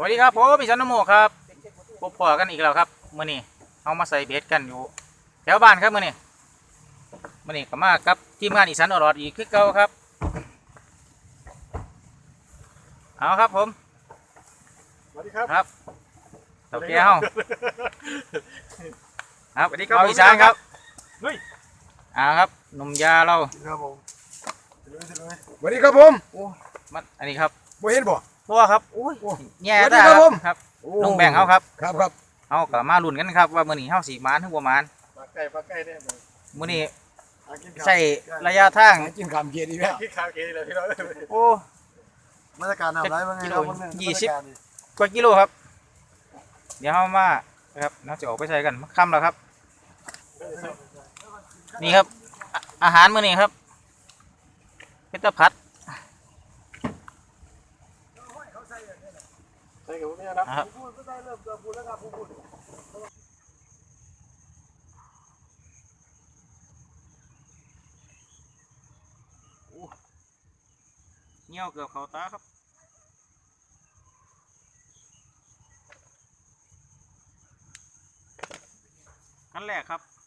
สวัสดีครับผมพี่ชันนโมครับพบพอกันอีกแล้วครับมื่อนี้เอามาใส่เบสกันอยู่ แถวบ้านครับมื่อนี้มื่อนี้ก็มากับทีมงานอีสานอรอดอีกคือเก่าครับ เอาครับผมสวัสดีครับครับเต่าแก้วครับสวัสดีครับเอาผมอีสานครับเฮ้ยเอาครับหนุ่มยาเราครับผมสวัสดีครับผมมันอันนี้ครับบ่เห็นบ่ ตัวครับโอ้ยแย่สวัสดีได้ครับผม ครับน้องแบ่งเขาครับครับครับเอากับมาลุ้นกันครับว่ามื่อนี้เฮาสีมานถึงประมาณปลาไก่ปลาไก่เนี่ยมื่อนี้หากินข้าวใช้ระยะทางหากินข้าวเกียรติอีกแล้วกินข้าวเกียรติเลยพี่น้องโอ้ มาตรการทำไรบ้างไงกิโลครับยี่สิบกว่ากิโลครับ เดี๋ยวเรามานะครับเราจะออกไปใช้กันมาค่ำแล้วครับ นี่ครับอะอาหารมื้อนี้ครับเพชรพัด ใช่กับพวกนี้นะนะครับโอ้เงี้ยวเกือบเขาตาครับขั้นแรกครับ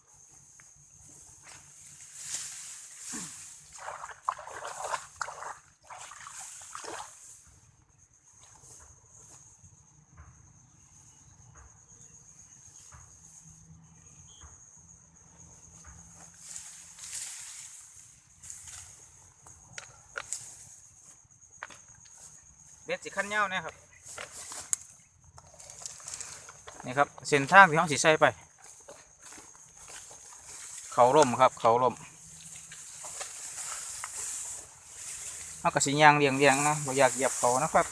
เบ็ดสิขั้นเงาเนี่ยครับนี่ครับเส้นทางที่ห้องสีใส่ไป เขาล่มครับเขาล่มเอากระสียางเรียงเรียงนะบ่อยากเหยียบเขานะครับ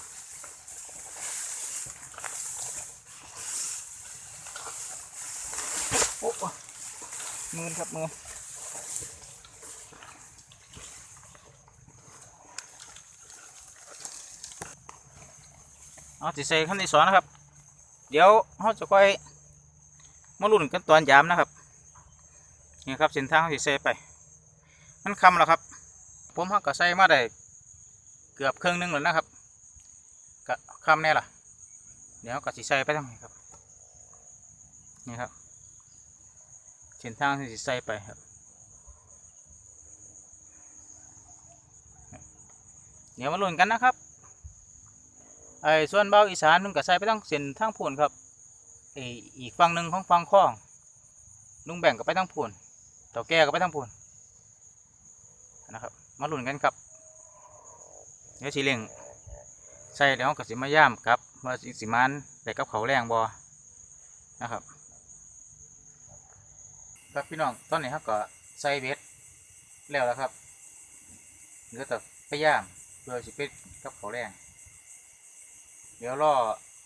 มือครับมือ เอาสิใส่ขั้นที่สองนะครับ เดี๋ยวเขาจะค่อยมาลุ้นกันตอนยามนะครับนี่ครับเส้นทางที่ใส่ไปมันคำแล้วครับ ผมเขาก็ใส่มาได้เกือบครึ่งหนึงแล้วนะครับก็คำแน่ล่ะ เดี๋ยวก็สิใส่ไปทั้งนี้ครับนี่ครับเส้นทางที่สิใส่ไปครับเดี๋ยวมาลุ้นกันนะครับ ไอ้ส่วนเบาอีสานมันก็ใส่ไปทั้งเส้นทางพูนครับไอ้อีกฝั่งหนึ่งของฝั่งคลองลุงแบ่งก็ไปทั้งพูนเต่าแก่ก็ไปทั้งพูนนะครับมาลุ้นกันครับเดี๋ยวสีเล่งใส่แล้วก็สิมาย่ามครับว่าสิสิมันแต่กับเขาแรงบอนะครับครับพี่น้องตอนนี้ครับก็ใส่เบ็ดแล้วแล้วครับเหลือแต่ไปย่ามเพื่อสิเป็ดกับเขาแรง เดี๋ยวรอ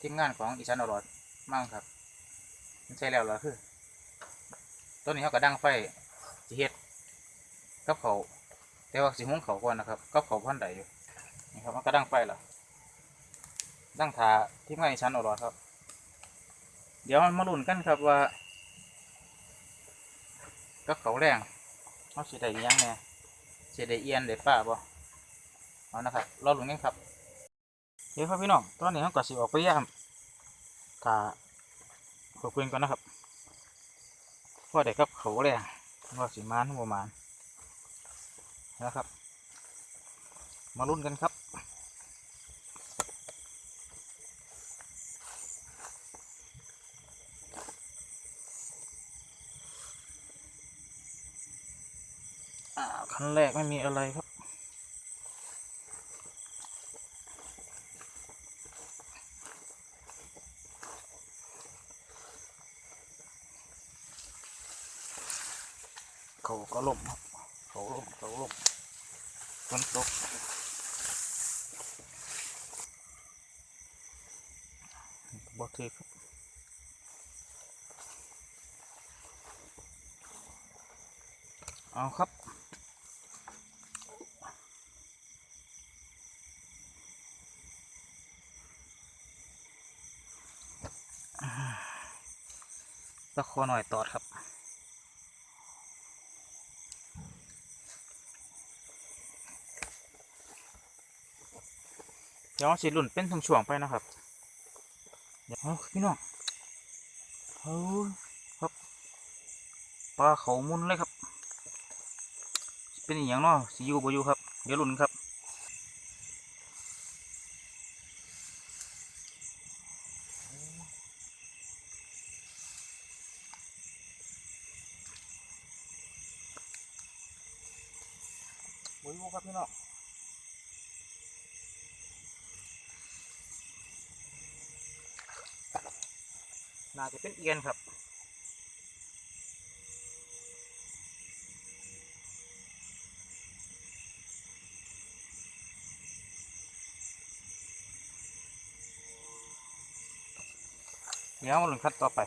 ทีมงานของอีสานอรอดมั่งครับมันใช่แล้วเหรอคือต้นนี้เขาก็ดังไฟสิเฮ็ดกับเขาแต่ว่าสิหุงเขาก่อนนะครับกับเขาพันใดอยู่นี่ครับมันก็ดังไฟแล้วดังทาทีมงานอีสานอรอดครับ เดี๋ยวมาลุ้นกันครับว่ากับเขาแรงเขาสิได้ยังแหน่สิได้เอียนได้ป้าบ่เอานะครับรอลุ้นกันครับ เดี๋ยวพี่น้องตอนนี้เราก็สิออกไปย่ามกาขอบคุณก่อนนะครับเพราะเด็กครับเขาแรงว่าสิมานหัวมานนะครับ มาลุ้นกันครับอ่าขั้นแรกไม่มีอะไรครับ เขาก็ล่มครับเขาล่มเขาล่มฝนตกบอทีครับเอาครับ ตะคอหน่อยตอดครับเดี๋ยวสิหลุ่นเป็นช่วงๆไปนะครับเอาพี่น้องเฮ้ยครับปลาเขามุนเลยครับ เป็นอย่างเนาะสิอยู่บ่อยู่ครับ เดี๋ยวหลุนครับอยู่ครับพี่น้องน่า จะเป็นเอียนครับเดี๋ยวมาลุ้นคัดต่อไป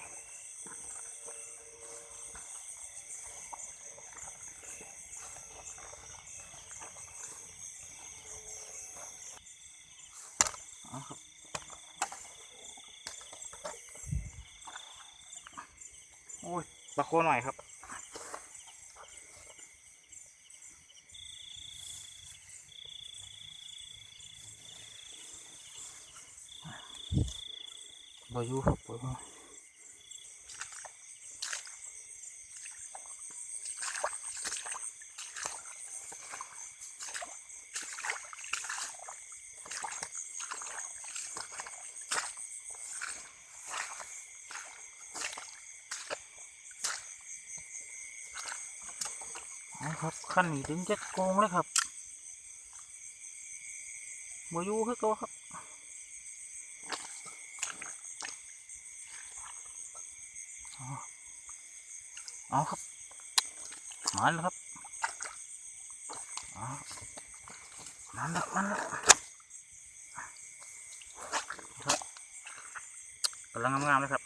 เอาครับโอ้ยป ลาโคหน่อยครับบอยู่ ครับบอยู่เอาครับขั้นนี้ถึงจะโกงเลยครับโมยู่คือเก็ครับเอาครับมาแล้วครับเอามันแล้วมันแล้วครับกำลังงามๆเลยครับ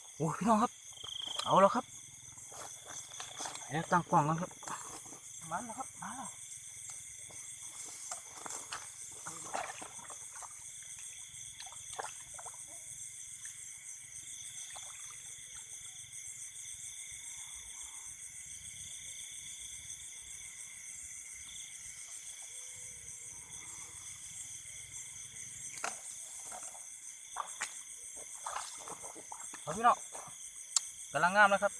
โอ้พี่น้องครับ เอาแล้วครับแล้วตั้งกล้องกันครับ มาแล้วครับ มาแล้ว กำลังงามเลยครับ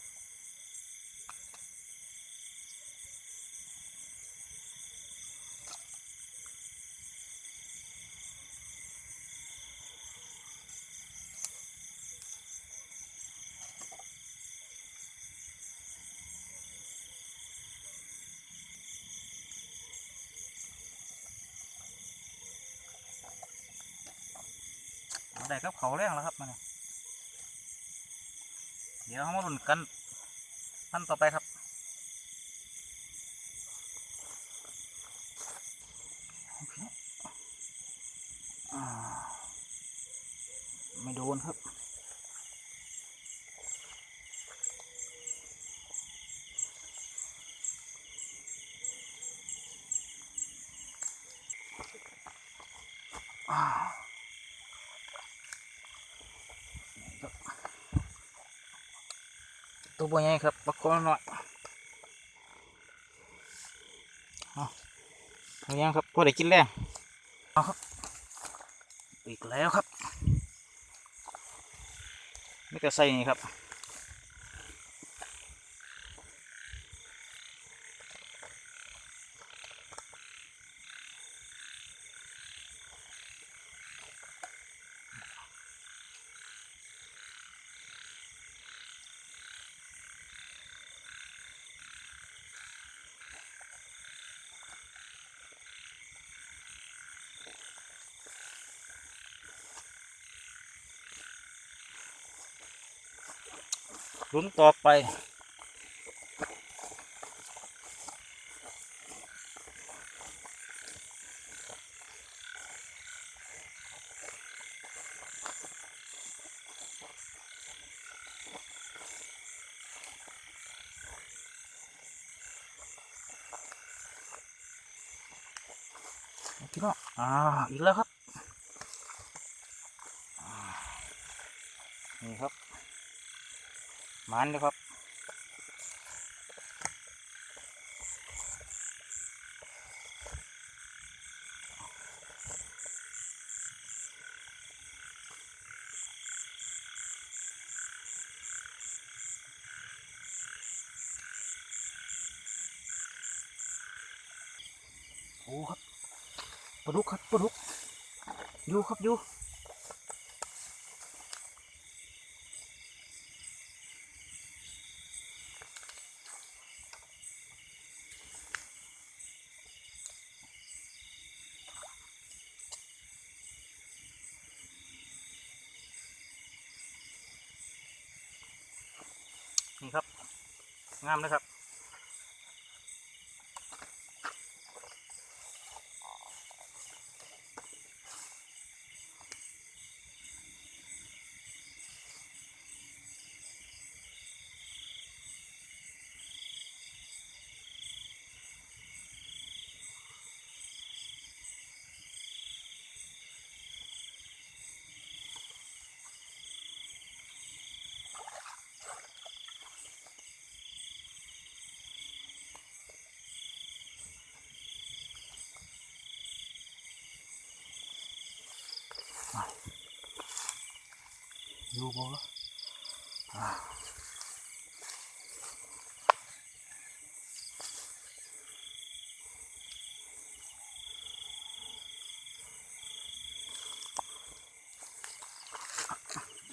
ได้ครับเขาแรงแล้วครับมัน เดี๋ยวเรามาลุ้นกันท่านต่อไปครับอ่าไม่โดนครับอ่าว ตัวใหญ่ครับปลาคอหน่อยเอาอายังครับพอได้กินแล้วเอาครับ อีกแล้วครับ ไม่กระใส่นี่ครับ ลุ้นต่อไป อ พี่น้องอ่าอีกแล้วครับอ่านี่ครับมันเลยครับ โอ้ครับปลาดุกครับปลาดุกอยู่ครับอยู่ อยู่บ่อ่า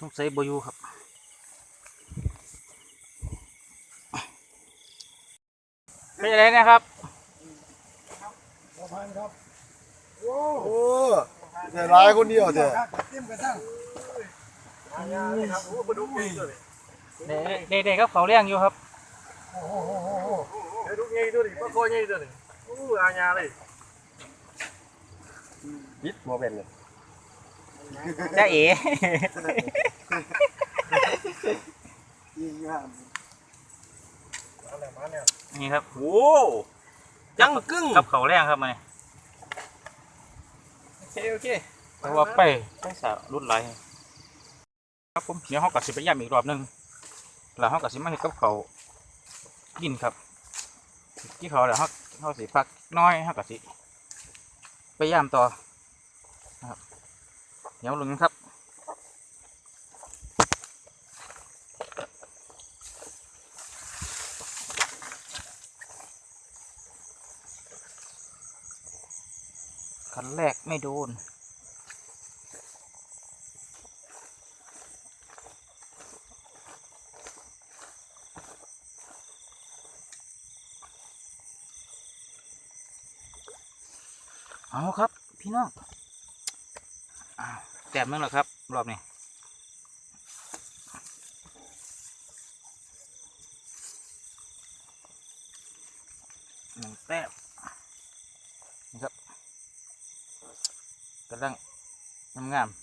สงสัยบ่อยู่ครับเป็นอะไรนะครับพานครับ โอ้โหแต่ร้ายคนเดียวแต่เต็มกระทั่ง เลยครับโอ้ปลาดุกใหญ่ตัวนี้เด็กๆครับเขาเลี้ยงอยู่ครับโอ้โหโอ้โหโอ้โหปลาดุกใหญ่ตัวนี้ปลาโคใหญ่ตัวนี้โอ้อาญาเลยยิดโมเป็นเลยจ้าเอ๋ยิงงามมาแล้วมาแล้วนี่ครับโอ้จังกึ้งกับเขาเลี้ยงครับมาเนี่ยโอเคโอเคเพราะว่าไปไปสาวรุ่นไหลาย ครับผมเดี๋ยวเขากัดสิไปย่ำอีกรอบหนึงแล้วเขากัดสิมาเห็ดกับเขากินครับกี่เขาแล้วเขาเขาสิพักน้อยเขากัดสิไปย่ำต่อนะครับเดี๋ยวลงครับคันแรกไม่โดน เอาครับพี่น้องอาแต้มนึงแล้วครับ รอบนี้หนึ่งแต้มนี่ครับกำลังงามๆ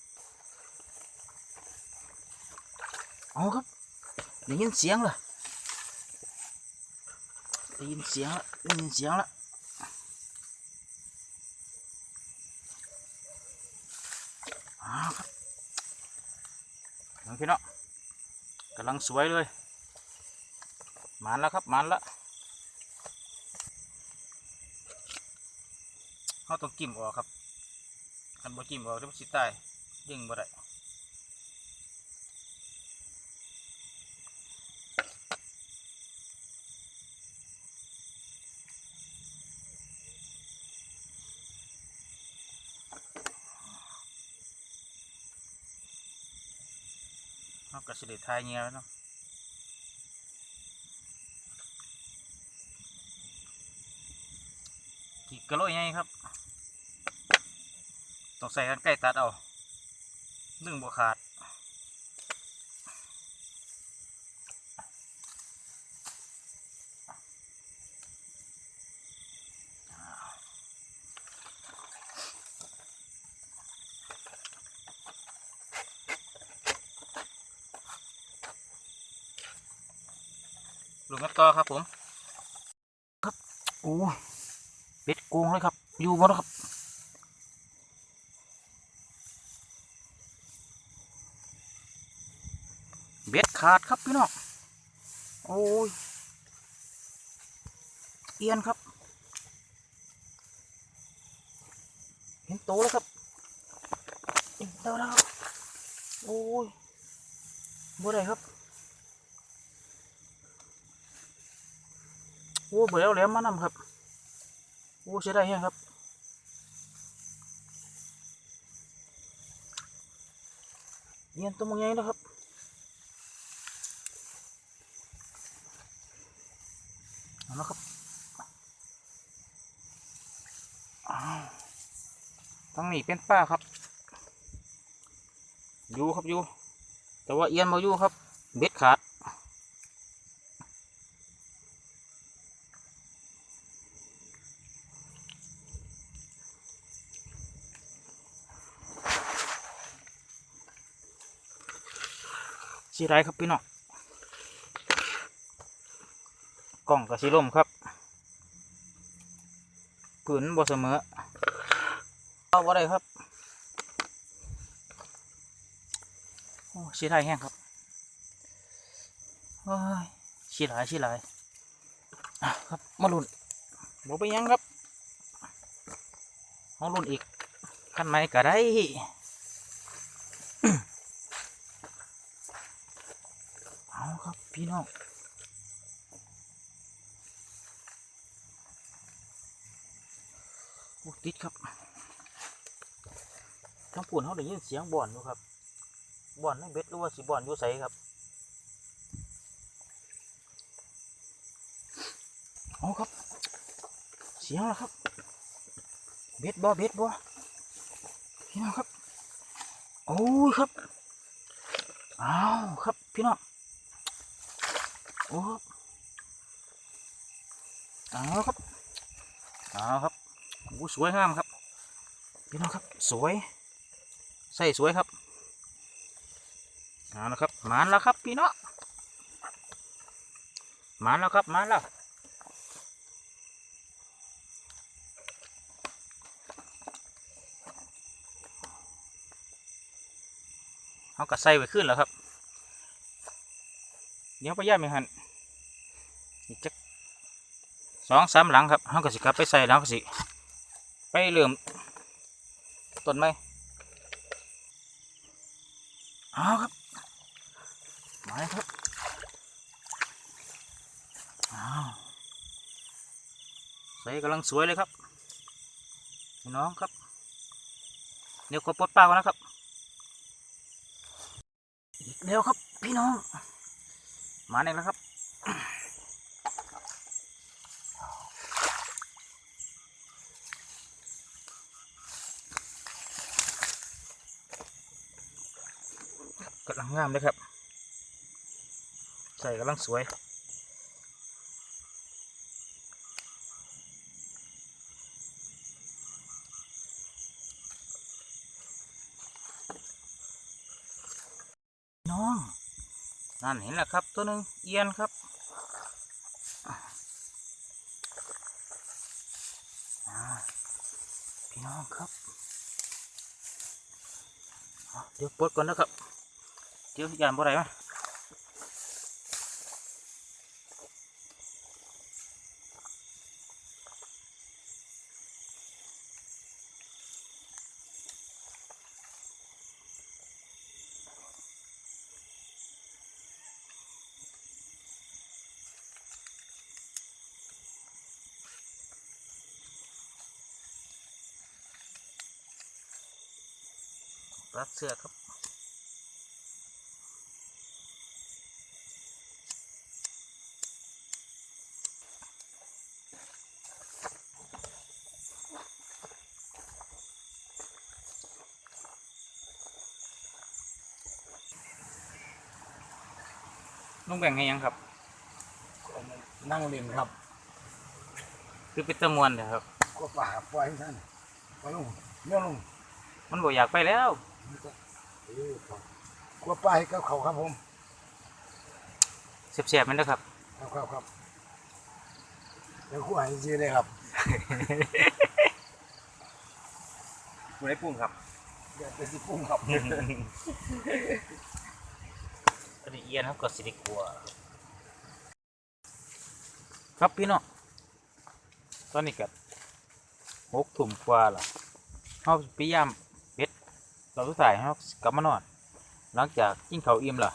เอาครับได้ยินเสียงเหรอได้ยินเสียงละได้ยินเสียงละ อ้าวครับ พี่น้องกำลังสวยเลยมันแล้วครับมันแล้วเขาต้องกิ่มออกครับคันบ่กิ่มออกเดี๋ยวมันสิตายยิงบ่ได้ เขาก็สิได้ทยเงี้ยแล้วเนาะขีดกะโลยไงครับต้องใส่กันใกล้ตัดเอานึ่งบวขาด ต่อครับผม ครับโอ้เป็ดโกงเลยครับ อยู่หมดครับเบ็ดขาดครับพี่น้องโอ้ยเอียนครับ เห็นโตแล้วครับเห็นโตแล้วครับโอ้ยบ่ได้ครับ อ้เบื่อแล้วแหลมมานำครับโอ้เสียดายแฮงครับเอียนตัวมึงใหญ่นะครับเอาละครับอ้าวทั้งนี้เป็นป้าครับอยู่ครับอยู่แต่ว่าเอียนมาอยู่ครับ เบ็ดขาด สีไรครับพี่น้องกล่องกับสีลมครับผืนบ่เสมอเอาว่าไรครับโอ้สีไรแห้งครับโอ้ยสีไรสีไรครับมาลุ่นบ่ไปยังครับเอาลุ่นอีกขั้นไหนก็ได้ เอาครับ พี่น้องโอ้ติดครับทั้งปุ่นเขาได้ยินเสียงบ่อนอยู่ครับบ่อนในเบ็ดหรือว่าสีบ่อนอยู่ใสครับเอาครับ เสียงแล้วครับ เบ็ดบ่เบ็ดบ่พี่น้องครับ โอ้ยครับ อ้าวครับพี่น้อง โอ้เอาครับเอาครับโอ้สวยงามครับพี่น้องครับสวยใส่สวยครับเอาละครับมาแล้วครับพี่น้องมาแล้วครับมาแล้วเขาก็ใส่ไว้ขึ้นแล้วครับ ดี๋ยวไปย่ามีหันอีกจักสองสามหลังครับเขาก็สิกลับไปใส่แล้วก็สิ ไปเริ่มต้นไม้เอาครับมาครับอ้าวใส่กำลังสวยเลยครับพี่น้องครับ เดี๋ยวขอปลดปลาก่อนนะครับอีกแล้วครับพี่น้อง มาเนี่ยแล้วครับกำลังงามเลยครับ ใส่กำลังสวย นั่นเห็นแล้วครับตัวหนึ่งเอียนครับพี่น้องครับเดี๋ยวปลดก่อนนะครับเดี๋ยวยานบ่ได้ม รัดเสื้อครับลุงแบ่งให้ยังครับนั่งเล่นครับ คือเป็นตะมวนเดี๋ยวครับ ก็ป่าปล่อยท่านไปลงเมื่อลงมันบอกอยากไปแล้ว เออครับก็ป่าให้กับเขาครับผมเสียบๆมันนะครับ ครับครับครับเดี๋ยวคู่ให้ซื้อเลยครับคุณได้ปรุงครับเดี๋ยวไปสิปรุงครับพอได้เอียนครับก็สิได้กลัวครับครับพี่น้องตอนนี้ก็หกทุ่มกว่าและเฮาพยายาม เราสุดท้ายเฮากลับมานอน หลังจากกินข้าวอิ่มล่ะ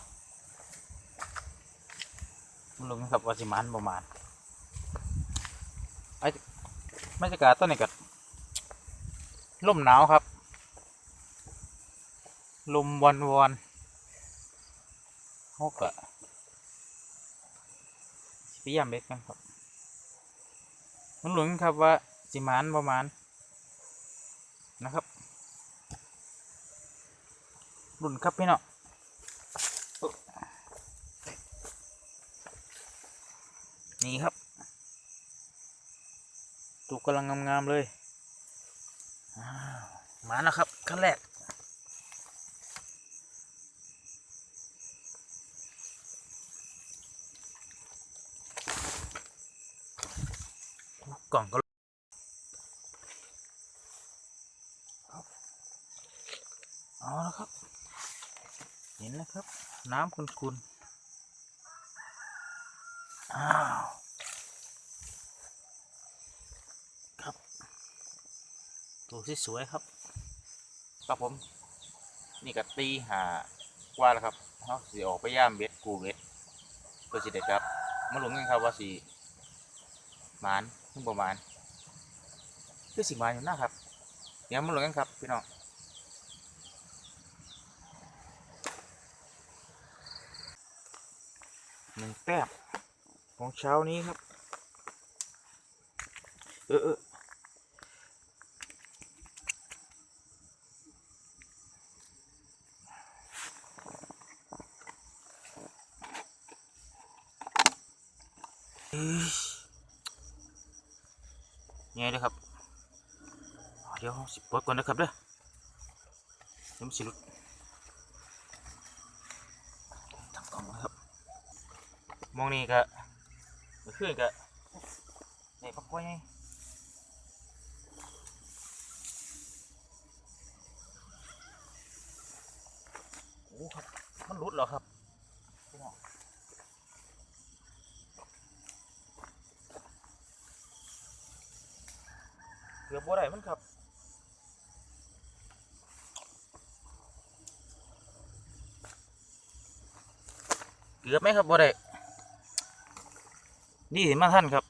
มันลงครับว่าสิมันประมาณไอ้บรรยากาศตอนนี้ก็ลมหนาวครับ ลมวันวันๆเขาก็สิพยายามเบ็ดกันครับมันหลุนครับว่าสิมานประมาณนะครับ หลุนครับพี่เนาะนี่ครับตัวกำลังงามๆเลยอ้าวมาแล้วครับขั้นแรกกล่องก็เอาละครับ เห็นนะ ครับ น้ำคุนๆอ้าวครับ ตัวที่สวยครับ ครับผม นี่ก็ตีหากว่าแล้วครับเขาสิออกไปย่ามเบ็ดกูเบ็ดเพื่อสิเด็ดครับ มาลุ้นกันครับว่าสิหมานถึงประมาณคือสิหมานอยู่นะครับเดี๋ยวมาลุ้นกันครับพี่น้องหนึ่งแต้ม ของเช้านี้ครับ เออเออเอ้ยยังไงเด้อครับ เดี๋ยวสิปลดก่อนนะครับเด้อเดี๋ยวมันสิหลุดทำกล่องนะครับ มองนี่ก็ คืนก็นี่ปักไว้ไงโอ้ครับ มันหลุดแล้วครับพี่น้องเกือบบ่ได้มันครับเกือบไหมครับบ่ได้ นี่เห็นมาท่านครับ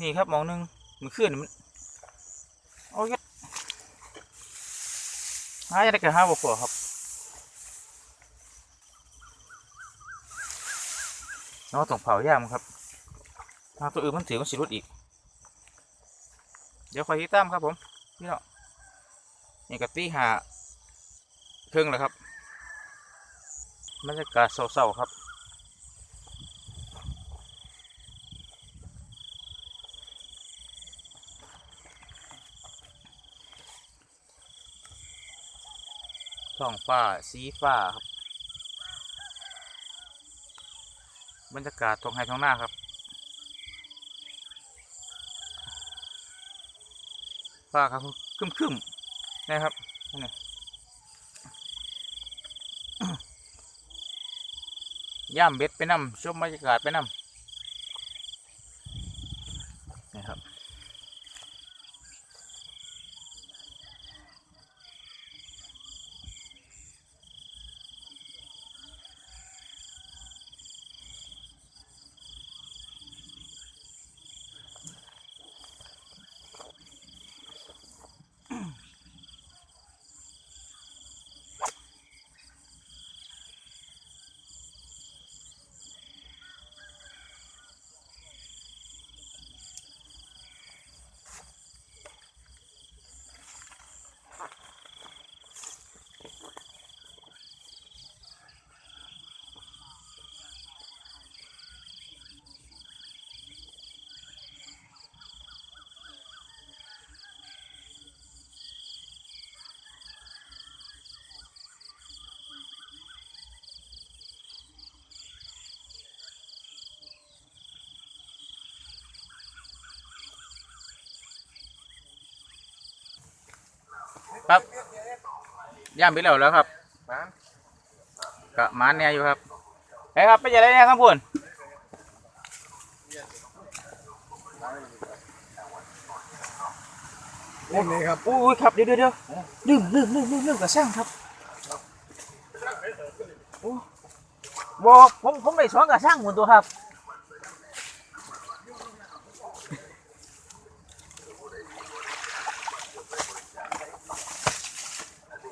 นี่ครับมองหนึงมันขึ้นมันโอ้ยหาอะไรกันหาบ่พอครับเราต้องเผาย่ามครับถ้าตัวอื่นมันถือมันสิรุดอีก เดี๋ยวคอยติดตามครับผมพี่น้องนี่กับตีหาเครื่องแล้วครับบรรยากาศเศร้าๆครับ ท้องฟ้าสีฟ้าครับ บรรยากาศตรงไฮท้องหน้าครับป้าครับคึมคึมๆนะครับนี่ย่ามเบ็ดไปนำชมบรรยากาศไปนำนี่ครับ ครับย่ามเบ็ดแล้วแล้วครับมันกะมานแน่อยู่ครับไปครับไปจะได้แน่ครับพุ่นเล่นเลยครับอุ้ยครับเดี๋ยวเดี๋ยวเดี๋ยวลืมลืมลืมลืมลืมกระช่างครับโอ้บอกผมผมได้สอนกระช่างหมดตัวครับ